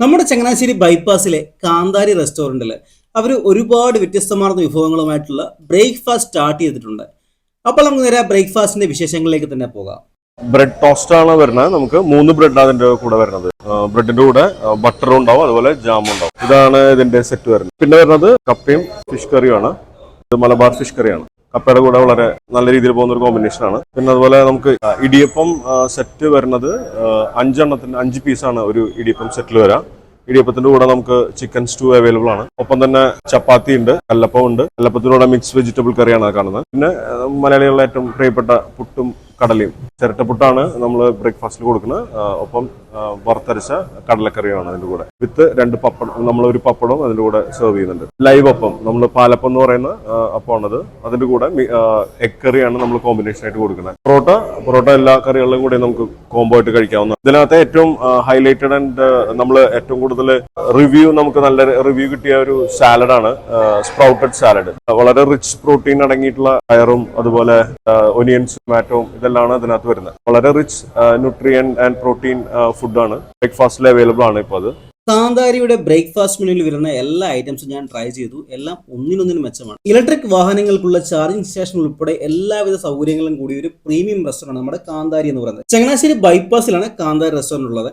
നമ്മുടെ ചങ്ങനാശ്ശേരി ബൈപ്പാസിലെ കാന്താരി റെസ്റ്റോറന്റിൽ അവർ ഒരുപാട് വ്യത്യസ്തമാർന്ന വിഭവങ്ങളുമായിട്ടുള്ള ബ്രേക്ക്ഫാസ്റ്റ് സ്റ്റാർട്ട് ചെയ്തിട്ടുണ്ട്. അപ്പോൾ നമുക്ക് നേരെ ബ്രേക്ക്ഫാസ്റ്റിന്റെ വിശേഷങ്ങളിലേക്ക് തന്നെ പോകാം. ബ്രെഡ് ടോസ്റ്റ് ആണ് വരുന്നത്. നമുക്ക് മൂന്ന് ബ്രെഡ് അതിന്റെ കൂടെ വരുന്നത്. ബ്രെഡിന്റെ കൂടെ ബട്ടറും ഉണ്ടാവും അതുപോലെ ജാമും ഉണ്ടാവും. ഇതാണ് ഇതിന്റെ സെറ്റ് വരുന്നത്. പിന്നെ വരുന്നത് കപ്പയും ഫിഷ് കറിയുമാണ് ഇത് മലബാർ ഫിഷ് കറിയാണ് കപ്പയുടെ കൂടെ വളരെ നല്ല രീതിയിൽ പോകുന്ന ഒരു കോമ്പിനേഷൻ ആണ്. പിന്നെ അതുപോലെ നമുക്ക് ഇടിയപ്പം സെറ്റ് വരുന്നത് അഞ്ചെണ്ണത്തിന് അഞ്ച് പീസാണ് ഒരു ഇടിയപ്പം സെറ്റിൽ വരാം. ഇടിയപ്പത്തിന്റെ കൂടെ നമുക്ക് ചിക്കൻ സ്റ്റൂ അവൈലബിൾ ആണ്. ഒപ്പം തന്നെ ചപ്പാത്തി ഉണ്ട് കല്ലപ്പം ഉണ്ട്. കല്ലപ്പത്തിനൂടെ മിക്സ് വെജിറ്റബിൾ കറിയാണ് കാണുന്നത്. പിന്നെ മലയാളികളുടെ ഏറ്റവും പ്രിയപ്പെട്ട പുട്ടും കടലയും. ചിരട്ടപ്പുട്ടാണ് നമ്മൾ ബ്രേക്ക്ഫാസ്റ്റിൽ കൊടുക്കുന്നത് ഒപ്പം വറുത്തരച്ച കടലക്കറിയാണ് അതിന്റെ കൂടെ. വിത്ത് രണ്ട് പപ്പടം നമ്മൾ ഒരു പപ്പടവും അതിന്റെ കൂടെ സെർവ് ചെയ്യുന്നുണ്ട്. ലൈവ് അപ്പം നമ്മൾ പാലപ്പം എന്ന് പറയുന്ന അപ്പമാണത്. അതിന്റെ കൂടെ എഗ് കറിയാണ് നമ്മൾ കോമ്പിനേഷൻ ആയിട്ട് കൊടുക്കുന്നത്. പൊറോട്ട പൊറോട്ട എല്ലാ കറികളിലും കൂടെ നമുക്ക് കോംബോ ആയിട്ട് കഴിക്കാവുന്ന ഇതിനകത്ത് ഏറ്റവും ഹൈലൈറ്റഡ് ആൻഡ് നമ്മൾ ഏറ്റവും കൂടുതൽ റിവ്യൂ നമുക്ക് നല്ല റിവ്യൂ കിട്ടിയ ഒരു സാലഡാണ് സ്പ്രൗട്ടഡ് സാലഡ് വളരെ റിച്ച് പ്രോട്ടീൻ അടങ്ങിയിട്ടുള്ള പയറും അതുപോലെ ഒനിയൻസ് മാറ്റവും ഇതെല്ലാം ഇതിനകത്ത് വരുന്നത്. വളരെ റിച്ച് ന്യൂട്രിയൻ ആൻഡ് പ്രോട്ടീൻ ഫുഡാണ് ബ്രേക്ക്ഫാസ്റ്റിൽ അവൈലബിൾ ആണ്. ഇപ്പോൾ അത്. കാന്താരിയുടെ ബ്രേക്ക്ഫാസ്റ്റ് മെനുവിൽ വരുന്ന എല്ലാ ഐറ്റംസും ഞാൻ ട്രൈ ചെയ്തു. എല്ലാം ഒന്നിനൊന്നിന് മെച്ചമാണ്. ഇലക്ട്രിക് വാഹനങ്ങൾക്കുള്ള ചാർജിംഗ് സ്റ്റേഷൻ ഉൾപ്പെടെ എല്ലാവിധ സൗകര്യങ്ങളും കൂടി ഒരു പ്രീമിയം റെസ്റ്റോറന്റ് നമ്മുടെ കാന്താരി എന്ന് പറയുന്നത്. ചങ്ങനാശ്ശേരി ബൈപ്പാസിലാണ് കാന്താരി റെസ്റ്റോറന്റ് ഉള്ളത്.